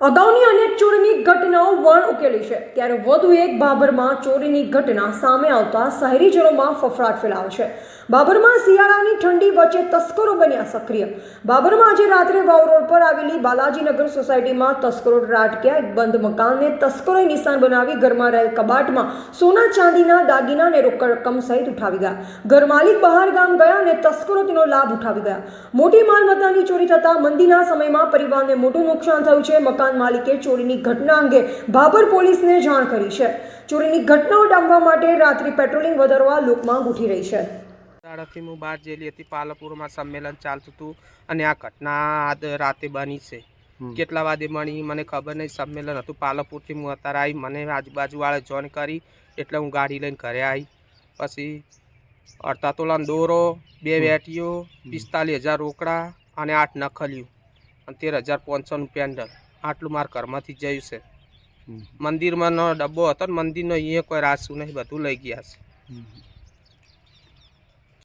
અગાઉની અનેક ચોરીની ઘટનાઓ વણ ઉકેલી છે. ત્યારે વધુ એક બાબરમાં ચોરીની ઘટના સામે આવતા શહેરીજનોમાં ફફડાટ ફેલાયો છે. બાબરમાં શિયાળાની ઠંડી વચ્ચે તસ્કરો બન્યા સક્રિય. બાબરમાં આજે રાત્રે વાવ રોડ પર આવેલી બાલાજીનગર સોસાયટીમાં તસ્કરો ત્રાટક્યા એક બંધ મકાનને તસ્કરોએ નિશાન બનાવી ઘરમાં રહેલ કબાટમાં સોના ચાંદીના દાગીના અને રોકડ રકમ સહિત ઉઠાવી ગયા. ઘર માલિક બહાર ગામ ગયા અને તસ્કરો તેનો લાભ ઉઠાવી ગયા. મોટી માલમત્તાની ચોરી થતાં મંદીના સમયમાં પરિવારને મોટું નુકસાન થયું છે. મકાન માલિકે ચોરીની ઘટના અંગે ભાભર પોલીસને જાણ કરી છે. ચોરીની ઘટનાઓ ડામવા માટે રાત્રિ પેટ્રોલિંગ વધારવા લોકમાં ઉઠી રહી છે. શાળાથી હું બહાર જેલી હતી. પાલપુરમાં સંમેલન ચાલતું હતું અને આ ઘટના આજ રાતે બની છે. કેટલા વાગે બની મને ખબર નહીં. સંમેલન હતું. પાલપુરથી હું અત્યારે આવી મને આજુબાજુવાળા જોઈન કરી એટલે હું ગાડી લઈને ઘરે આવી પછી અડધા તોલાનો દોરો બે વેટીઓ પિસ્તાલીસ હજાર રોકડા અને આઠ નખલિયું અને તેર હજાર પાંચસોનું પેન્ડલ. આટલું મારા ઘરમાંથી જયું છે. મંદિરમાં નો ડબ્બો હતો ને મંદિરનો અહીંયા કોઈ રાસું નહીં બધું લઈ ગયા છે.